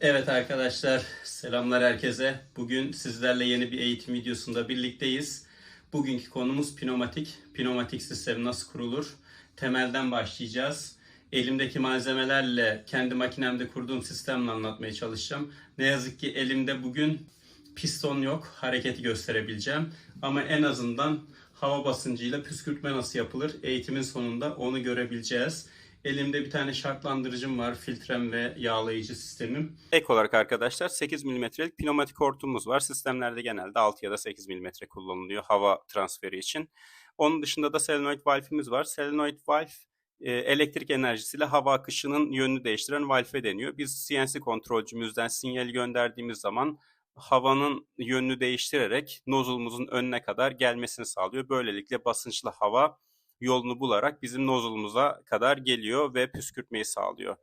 Evet arkadaşlar, selamlar herkese. Bugün sizlerle yeni bir eğitim videosunda birlikteyiz. Bugünkü konumuz pneumatik. Pneumatik sistemi nasıl kurulur? Temelden başlayacağız. Elimdeki malzemelerle kendi makinemde kurduğum sistemle anlatmaya çalışacağım. Ne yazık ki elimde bugün piston yok. Hareketi gösterebileceğim. Ama en azından hava basıncıyla püskürtme nasıl yapılır? Eğitimin sonunda onu görebileceğiz. Elimde bir tane şartlandırıcım var. Filtrem ve yağlayıcı sistemim. Ek olarak arkadaşlar 8 mm'lik pneumatik hortumumuz var. Sistemlerde genelde 6 ya da 8 mm kullanılıyor hava transferi için. Onun dışında da solenoid valve'imiz var. Solenoid valve e, elektrik enerjisiyle hava akışının yönünü değiştiren valve deniyor. Biz CNC kontrolcümüzden sinyali gönderdiğimiz zaman havanın yönünü değiştirerek nozulumuzun önüne kadar gelmesini sağlıyor. Böylelikle basınçlı hava yolunu bularak bizim nozulumuza kadar geliyor ve püskürtmeyi sağlıyor.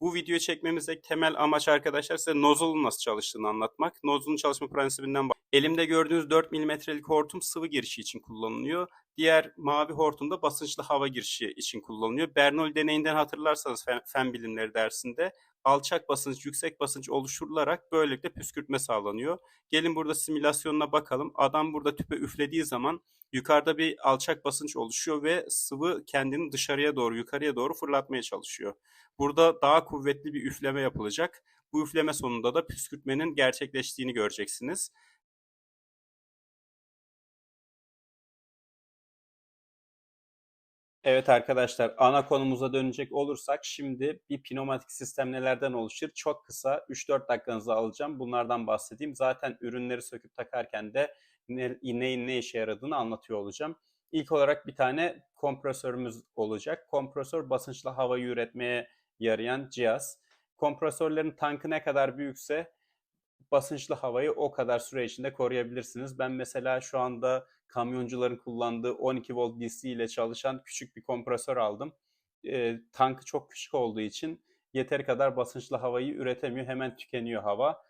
Bu videoyu çekmemizdeki temel amaç arkadaşlar size nozulun nasıl çalıştığını anlatmak. Nozulun çalışma prensibinden bak. Elimde gördüğünüz 4 mm'lik hortum sıvı girişi için kullanılıyor. Diğer mavi hortum da basınçlı hava girişi için kullanılıyor. Bernoulli deneyinden hatırlarsanız fen, fen bilimleri dersinde alçak basınç, yüksek basınç oluşturularak böylelikle püskürtme sağlanıyor. Gelin burada simülasyonuna bakalım. Adam burada tüpe üflediği zaman yukarıda bir alçak basınç oluşuyor ve sıvı kendini dışarıya doğru, yukarıya doğru fırlatmaya çalışıyor. Burada daha kuvvetli bir üfleme yapılacak. Bu üfleme sonunda da püskürtmenin gerçekleştiğini göreceksiniz. Evet arkadaşlar ana konumuza dönecek olursak şimdi bir pneumatik sistem nelerden oluşur? Çok kısa 3-4 dakikanızı alacağım. Bunlardan bahsedeyim. Zaten ürünleri söküp takarken de ne, neyin ne işe yaradığını anlatıyor olacağım. İlk olarak bir tane kompresörümüz olacak. Kompresör basınçlı havayı üretmeye yarayan cihaz. Kompresörlerin tankı ne kadar büyükse basınçlı havayı o kadar süre içinde koruyabilirsiniz. Ben mesela şu anda kamyoncuların kullandığı 12 volt DC ile çalışan küçük bir kompresör aldım. E, tankı çok küçük olduğu için yeteri kadar basınçlı havayı üretemiyor. Hemen tükeniyor hava.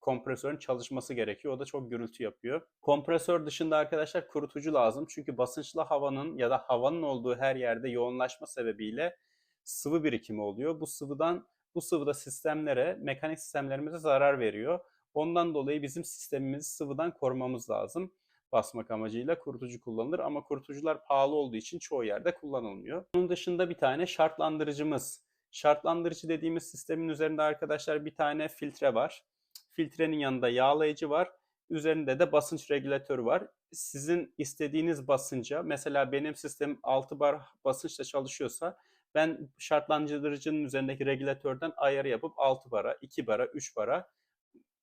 Kompresörün çalışması gerekiyor. O da çok gürültü yapıyor. Kompresör dışında arkadaşlar kurutucu lazım. Çünkü basınçlı havanın ya da havanın olduğu her yerde yoğunlaşma sebebiyle sıvı birikimi oluyor. Bu sıvıdan bu sıvıda sistemlere, mekanik sistemlerimize zarar veriyor. Ondan dolayı bizim sistemimizi sıvıdan korumamız lazım. Basmak amacıyla kurutucu kullanılır ama kurutucular pahalı olduğu için çoğu yerde kullanılmıyor. Bunun dışında bir tane şartlandırıcımız. Şartlandırıcı dediğimiz sistemin üzerinde arkadaşlar bir tane filtre var. Filtrenin yanında yağlayıcı var. Üzerinde de basınç regülatörü var. Sizin istediğiniz basınca mesela benim sistemim 6 bar basınçla çalışıyorsa ben şartlandırıcının üzerindeki regülatörden ayarı yapıp 6 bara, 2 bara, 3 bara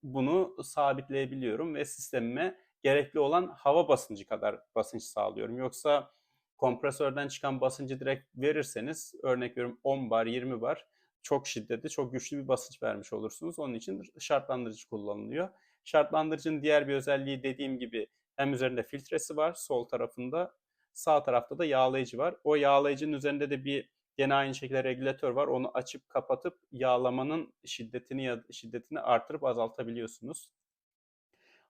bunu sabitleyebiliyorum ve sistemime gerekli olan hava basıncı kadar basınç sağlıyorum. Yoksa kompresörden çıkan basıncı direkt verirseniz örnek veriyorum 10 bar, 20 bar çok şiddetli, çok güçlü bir basınç vermiş olursunuz. Onun için şartlandırıcı kullanılıyor. Şartlandırıcının diğer bir özelliği dediğim gibi hem üzerinde filtresi var sol tarafında, sağ tarafta da yağlayıcı var. O yağlayıcının üzerinde de bir Gene aynı şekilde regülatör var. Onu açıp kapatıp yağlamanın şiddetini şiddetini artırıp azaltabiliyorsunuz.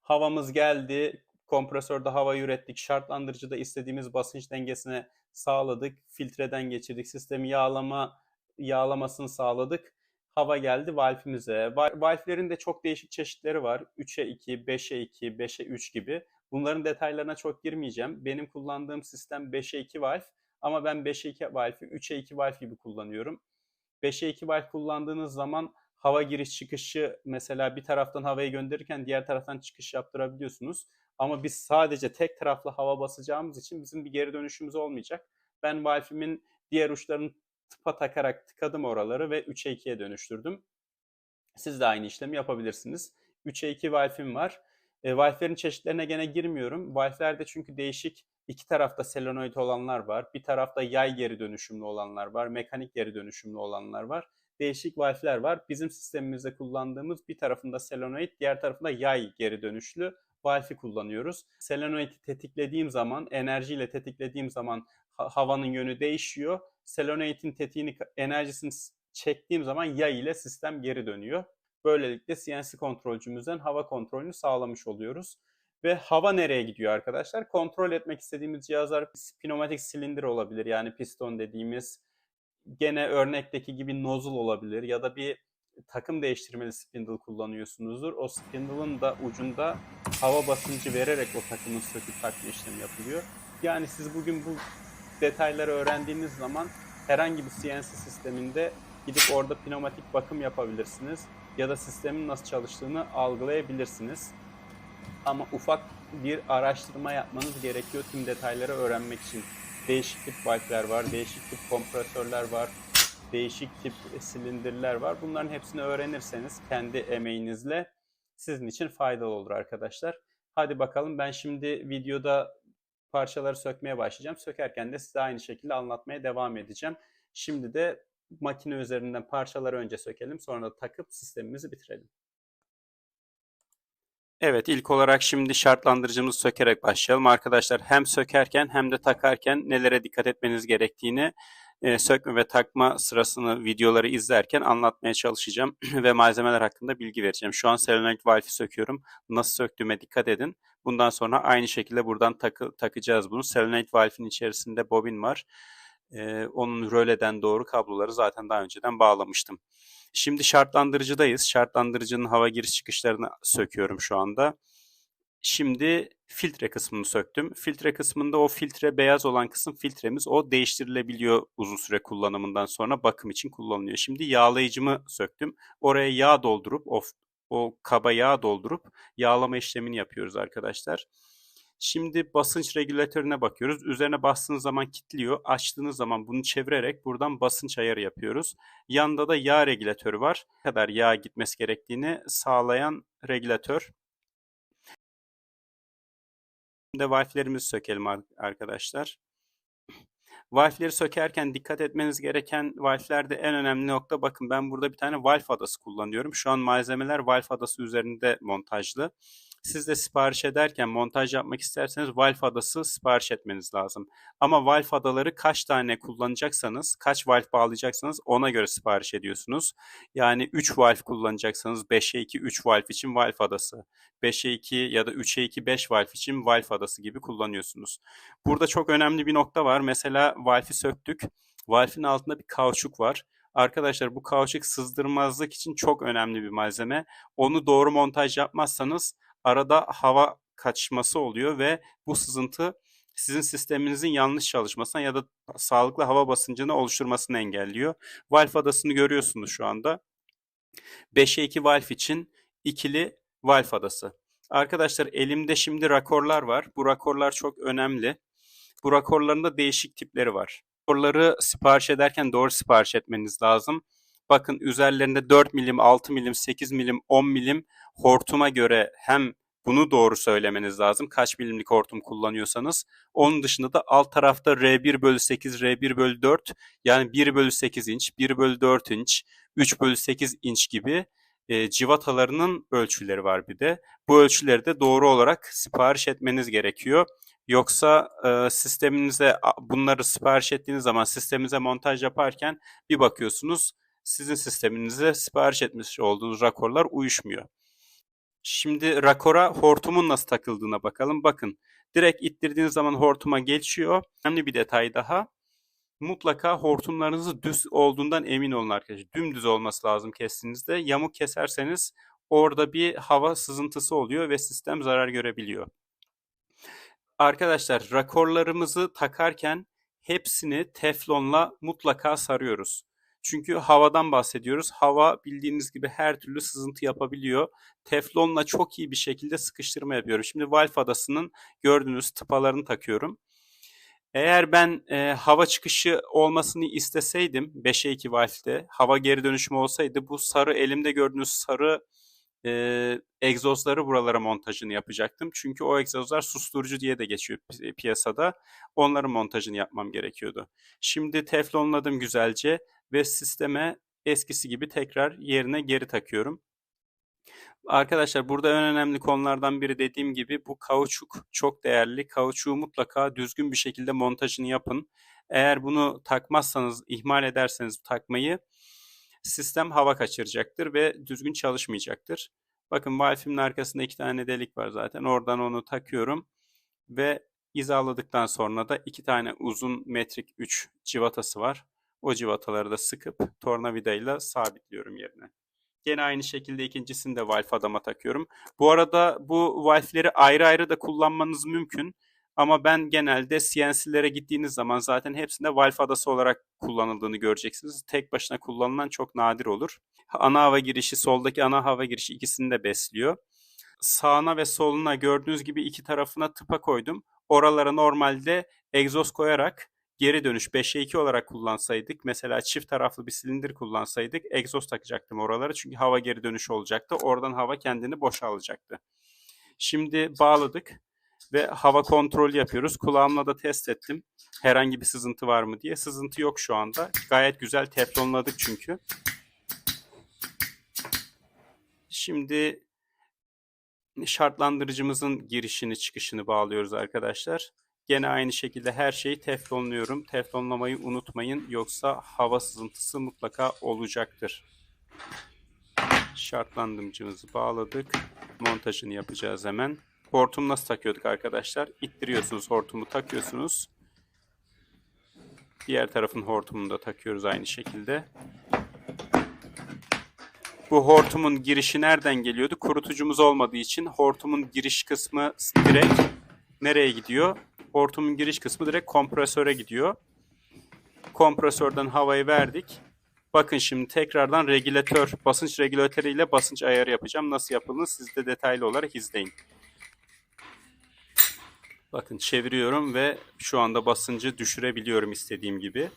Havamız geldi. Kompresörde havayı ürettik. Şartlandırıcıda istediğimiz basınç dengesine sağladık. Filtreden geçirdik. Sistemi yağlama yağlamasını sağladık. Hava geldi valfimize. Valflerin de çok değişik çeşitleri var. 3'e 2, 5'e 2, 5'e 3 gibi. Bunların detaylarına çok girmeyeceğim. Benim kullandığım sistem 5'e 2 valf ama ben 5'e 2 valfi 3'e 2 valf gibi kullanıyorum. 5'e 2 valf kullandığınız zaman hava giriş çıkışı mesela bir taraftan havayı gönderirken diğer taraftan çıkış yaptırabiliyorsunuz. Ama biz sadece tek taraflı hava basacağımız için bizim bir geri dönüşümüz olmayacak. Ben valfimin diğer uçlarını tıpa takarak tıkadım oraları ve 3'e 2'ye dönüştürdüm. Siz de aynı işlemi yapabilirsiniz. 3'e 2 valfim var. E, valflerin çeşitlerine gene girmiyorum. Valflerde çünkü değişik iki tarafta selenoid olanlar var. Bir tarafta yay geri dönüşümlü olanlar var. Mekanik geri dönüşümlü olanlar var. Değişik valfler var. Bizim sistemimizde kullandığımız bir tarafında selenoid, diğer tarafında yay geri dönüşlü valfi kullanıyoruz. Selenoid'i tetiklediğim zaman, enerjiyle tetiklediğim zaman havanın yönü değişiyor. Selenoid'in tetiğini, enerjisini çektiğim zaman yay ile sistem geri dönüyor. Böylelikle CNC kontrolcümüzden hava kontrolünü sağlamış oluyoruz. Ve hava nereye gidiyor arkadaşlar? Kontrol etmek istediğimiz cihazlar pneumatik silindir olabilir. Yani piston dediğimiz gene örnekteki gibi nozul olabilir ya da bir takım değiştirmeli spindle kullanıyorsunuzdur. O spindle'ın da ucunda hava basıncı vererek o takımın söküp takma işlemi yapılıyor. Yani siz bugün bu detayları öğrendiğiniz zaman herhangi bir CNC sisteminde gidip orada pneumatik bakım yapabilirsiniz ya da sistemin nasıl çalıştığını algılayabilirsiniz. Ama ufak bir araştırma yapmanız gerekiyor tüm detayları öğrenmek için. Değişik tip valfler var, değişik tip kompresörler var, değişik tip silindirler var. Bunların hepsini öğrenirseniz kendi emeğinizle sizin için faydalı olur arkadaşlar. Hadi bakalım ben şimdi videoda parçaları sökmeye başlayacağım. Sökerken de size aynı şekilde anlatmaya devam edeceğim. Şimdi de makine üzerinden parçaları önce sökelim sonra da takıp sistemimizi bitirelim. Evet ilk olarak şimdi şartlandırıcımızı sökerek başlayalım. Arkadaşlar hem sökerken hem de takarken nelere dikkat etmeniz gerektiğini e, sökme ve takma sırasını videoları izlerken anlatmaya çalışacağım ve malzemeler hakkında bilgi vereceğim. Şu an solenoid valfi söküyorum. Nasıl söktüğüme dikkat edin. Bundan sonra aynı şekilde buradan takı, takacağız bunu. Solenoid valfin içerisinde bobin var. E, onun röleden doğru kabloları zaten daha önceden bağlamıştım. Şimdi şartlandırıcıdayız. Şartlandırıcının hava giriş çıkışlarını söküyorum şu anda. Şimdi filtre kısmını söktüm. Filtre kısmında o filtre beyaz olan kısım filtremiz. O değiştirilebiliyor uzun süre kullanımından sonra bakım için kullanılıyor. Şimdi yağlayıcımı söktüm. Oraya yağ doldurup o, o kaba yağ doldurup yağlama işlemini yapıyoruz arkadaşlar. Şimdi basınç regülatörüne bakıyoruz. Üzerine bastığınız zaman kilitliyor. Açtığınız zaman bunu çevirerek buradan basınç ayarı yapıyoruz. Yanında da yağ regülatörü var. Ne kadar yağ gitmesi gerektiğini sağlayan regülatör. Şimdi valflerimizi sökelim arkadaşlar. Valfleri sökerken dikkat etmeniz gereken valflerde en önemli nokta bakın ben burada bir tane valf adası kullanıyorum. Şu an malzemeler valf adası üzerinde montajlı. Siz de sipariş ederken montaj yapmak isterseniz valf adası sipariş etmeniz lazım. Ama valf adaları kaç tane kullanacaksanız, kaç valf bağlayacaksanız ona göre sipariş ediyorsunuz. Yani 3 valf kullanacaksanız 5'e 2 3 valf için valf adası. 5'e 2 ya da 3'e 2 5 valf için valf adası gibi kullanıyorsunuz. Burada çok önemli bir nokta var. Mesela valfi söktük. Valfin altında bir kauçuk var. Arkadaşlar bu kauçuk sızdırmazlık için çok önemli bir malzeme. Onu doğru montaj yapmazsanız arada hava kaçması oluyor ve bu sızıntı sizin sisteminizin yanlış çalışmasına ya da sağlıklı hava basıncını oluşturmasını engelliyor. Valf adasını görüyorsunuz şu anda. 5'e 2 valf için ikili valf adası. Arkadaşlar elimde şimdi rakorlar var. Bu rakorlar çok önemli. Bu rakorların da değişik tipleri var. Rakorları sipariş ederken doğru sipariş etmeniz lazım. Bakın üzerlerinde 4 milim, 6 milim, 8 milim, 10 milim hortuma göre hem bunu doğru söylemeniz lazım. Kaç milimlik hortum kullanıyorsanız. Onun dışında da alt tarafta R1 bölü 8, R1 bölü 4 yani 1 bölü 8 inç, 1 bölü 4 inç, 3 bölü 8 inç gibi e, civatalarının ölçüleri var bir de. Bu ölçüleri de doğru olarak sipariş etmeniz gerekiyor. Yoksa e, sisteminize bunları sipariş ettiğiniz zaman sisteminize montaj yaparken bir bakıyorsunuz sizin sisteminize sipariş etmiş olduğunuz rakorlar uyuşmuyor. Şimdi rakora hortumun nasıl takıldığına bakalım. Bakın direkt ittirdiğiniz zaman hortuma geçiyor. Önemli bir detay daha. Mutlaka hortumlarınızı düz olduğundan emin olun arkadaşlar. Dümdüz olması lazım kestiğinizde. Yamuk keserseniz orada bir hava sızıntısı oluyor ve sistem zarar görebiliyor. Arkadaşlar rakorlarımızı takarken hepsini teflonla mutlaka sarıyoruz. Çünkü havadan bahsediyoruz. Hava bildiğiniz gibi her türlü sızıntı yapabiliyor. Teflonla çok iyi bir şekilde sıkıştırma yapıyorum. Şimdi valf adasının gördüğünüz tıpalarını takıyorum. Eğer ben e, hava çıkışı olmasını isteseydim 5'e 2 valfte hava geri dönüşümü olsaydı bu sarı elimde gördüğünüz sarı e, egzozları buralara montajını yapacaktım. Çünkü o egzozlar susturucu diye de geçiyor piyasada. Onların montajını yapmam gerekiyordu. Şimdi teflonladım güzelce ve sisteme eskisi gibi tekrar yerine geri takıyorum. Arkadaşlar burada en önemli konulardan biri dediğim gibi bu kauçuk çok değerli. Kauçuğu mutlaka düzgün bir şekilde montajını yapın. Eğer bunu takmazsanız, ihmal ederseniz takmayı sistem hava kaçıracaktır ve düzgün çalışmayacaktır. Bakın valfimin arkasında iki tane delik var zaten. Oradan onu takıyorum ve hizaladıktan sonra da iki tane uzun metrik 3 civatası var. O civataları da sıkıp tornavidayla sabitliyorum yerine. Gene aynı şekilde ikincisini de valve adama takıyorum. Bu arada bu valve'leri ayrı ayrı da kullanmanız mümkün. Ama ben genelde CNC'lere gittiğiniz zaman zaten hepsinde valve adası olarak kullanıldığını göreceksiniz. Tek başına kullanılan çok nadir olur. Ana hava girişi, soldaki ana hava girişi ikisini de besliyor. Sağına ve soluna gördüğünüz gibi iki tarafına tıpa koydum. Oralara normalde egzoz koyarak geri dönüş 5'e 2 olarak kullansaydık, mesela çift taraflı bir silindir kullansaydık egzoz takacaktım oralara. Çünkü hava geri dönüşü olacaktı. Oradan hava kendini boşalacaktı. Şimdi bağladık ve hava kontrolü yapıyoruz. Kulağımla da test ettim. Herhangi bir sızıntı var mı diye. Sızıntı yok şu anda. Gayet güzel teflonladık çünkü. Şimdi şartlandırıcımızın girişini çıkışını bağlıyoruz arkadaşlar. Gene aynı şekilde her şeyi teflonluyorum. Teflonlamayı unutmayın yoksa hava sızıntısı mutlaka olacaktır. Şartlandırıcımızı bağladık. Montajını yapacağız hemen. Hortum nasıl takıyorduk arkadaşlar? İttiriyorsunuz hortumu takıyorsunuz. Diğer tarafın hortumunu da takıyoruz aynı şekilde. Bu hortumun girişi nereden geliyordu? Kurutucumuz olmadığı için hortumun giriş kısmı direkt nereye gidiyor? Hortumun giriş kısmı direkt kompresöre gidiyor. Kompresörden havayı verdik. Bakın şimdi tekrardan regülatör, basınç regülatörü ile basınç ayarı yapacağım. Nasıl yapıldığını siz de detaylı olarak izleyin. Bakın çeviriyorum ve şu anda basıncı düşürebiliyorum istediğim gibi.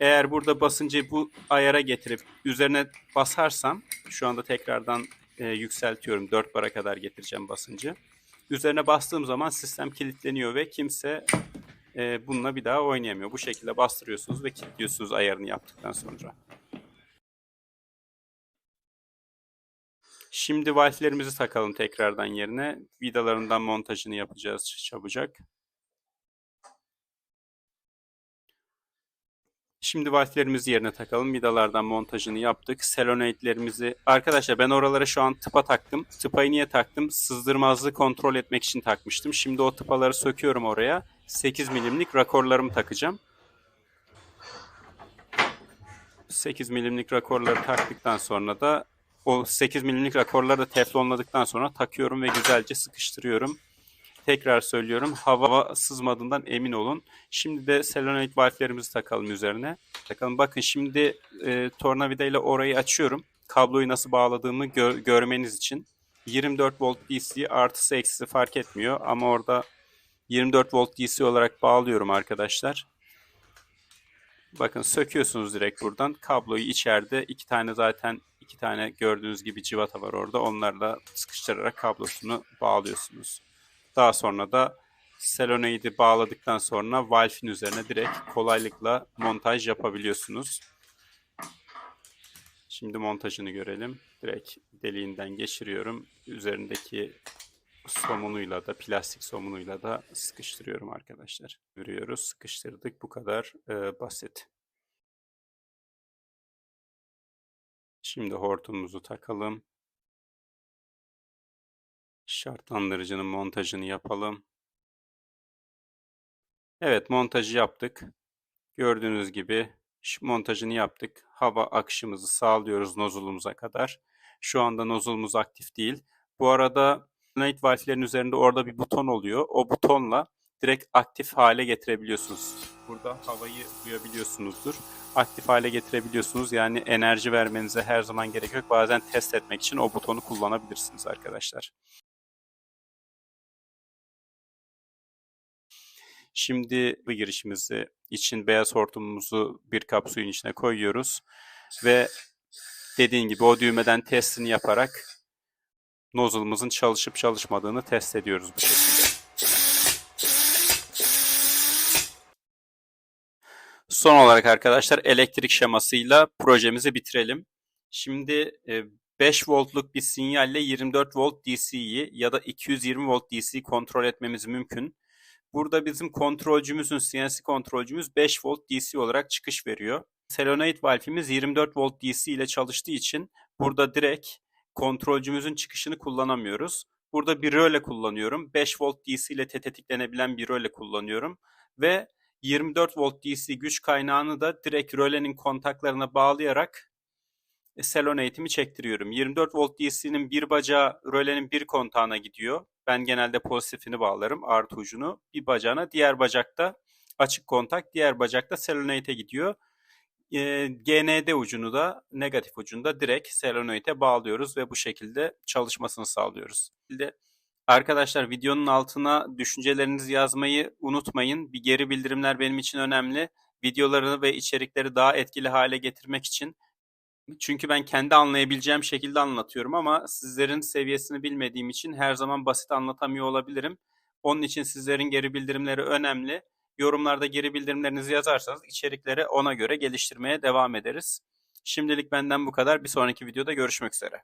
Eğer burada basıncı bu ayara getirip üzerine basarsam şu anda tekrardan e, yükseltiyorum. 4 bara kadar getireceğim basıncı. Üzerine bastığım zaman sistem kilitleniyor ve kimse e, bununla bir daha oynayamıyor. Bu şekilde bastırıyorsunuz ve kilitliyorsunuz ayarını yaptıktan sonra. Şimdi valflerimizi takalım tekrardan yerine. Vidalarından montajını yapacağız çabucak. Şimdi valflerimizi yerine takalım. Vidalardan montajını yaptık. Selenoidlerimizi... Arkadaşlar ben oralara şu an tıpa taktım. Tıpayı niye taktım? Sızdırmazlığı kontrol etmek için takmıştım. Şimdi o tıpaları söküyorum oraya. 8 milimlik rakorlarımı takacağım. 8 milimlik rakorları taktıktan sonra da o 8 milimlik rakorları da teflonladıktan sonra takıyorum ve güzelce sıkıştırıyorum. Tekrar söylüyorum hava sızmadığından emin olun. Şimdi de selenoid valflerimizi takalım üzerine. Takalım bakın şimdi e, tornavida ile orayı açıyorum. Kabloyu nasıl bağladığımı gör, görmeniz için. 24 volt DC artısı eksisi fark etmiyor ama orada 24 volt DC olarak bağlıyorum arkadaşlar. Bakın söküyorsunuz direkt buradan. Kabloyu içeride iki tane zaten iki tane gördüğünüz gibi civata var orada. Onlarla sıkıştırarak kablosunu bağlıyorsunuz. Daha sonra da selenoidi bağladıktan sonra valfin üzerine direkt kolaylıkla montaj yapabiliyorsunuz. Şimdi montajını görelim. Direkt deliğinden geçiriyorum. Üzerindeki somunuyla da plastik somunuyla da sıkıştırıyorum arkadaşlar. Görüyoruz sıkıştırdık bu kadar e, basit. Şimdi hortumumuzu takalım. Şartlandırıcının montajını yapalım. Evet montajı yaptık. Gördüğünüz gibi montajını yaptık. Hava akışımızı sağlıyoruz nozulumuza kadar. Şu anda nozulumuz aktif değil. Bu arada Night valflerin üzerinde orada bir buton oluyor. O butonla direkt aktif hale getirebiliyorsunuz. Burada havayı duyabiliyorsunuzdur. Aktif hale getirebiliyorsunuz. Yani enerji vermenize her zaman gerek yok. Bazen test etmek için o butonu kullanabilirsiniz arkadaşlar. Şimdi bu girişimizi için beyaz hortumumuzu bir kap suyun içine koyuyoruz. Ve dediğin gibi o düğmeden testini yaparak nozzle'ımızın çalışıp çalışmadığını test ediyoruz bu şekilde. Son olarak arkadaşlar elektrik şemasıyla projemizi bitirelim. Şimdi 5 e, voltluk bir sinyalle 24 volt DC'yi ya da 220 volt DC kontrol etmemiz mümkün. Burada bizim kontrolcümüzün, CNC kontrolcümüz 5 volt DC olarak çıkış veriyor. Solenoid valfimiz 24 volt DC ile çalıştığı için burada direkt kontrolcümüzün çıkışını kullanamıyoruz. Burada bir röle kullanıyorum. 5 volt DC ile tetiklenebilen bir röle kullanıyorum. Ve 24 volt DC güç kaynağını da direkt rölenin kontaklarına bağlayarak Selon eğitimi çektiriyorum. 24 volt DC'nin bir bacağı rölenin bir kontağına gidiyor. Ben genelde pozitifini bağlarım artı ucunu. Bir bacağına diğer bacakta açık kontak diğer bacakta selenoid'e gidiyor. E, GND ucunu da negatif ucunu da direkt selenoid'e bağlıyoruz ve bu şekilde çalışmasını sağlıyoruz. De Arkadaşlar videonun altına düşüncelerinizi yazmayı unutmayın. Bir geri bildirimler benim için önemli. Videolarını ve içerikleri daha etkili hale getirmek için. Çünkü ben kendi anlayabileceğim şekilde anlatıyorum ama sizlerin seviyesini bilmediğim için her zaman basit anlatamıyor olabilirim. Onun için sizlerin geri bildirimleri önemli. Yorumlarda geri bildirimlerinizi yazarsanız içerikleri ona göre geliştirmeye devam ederiz. Şimdilik benden bu kadar. Bir sonraki videoda görüşmek üzere.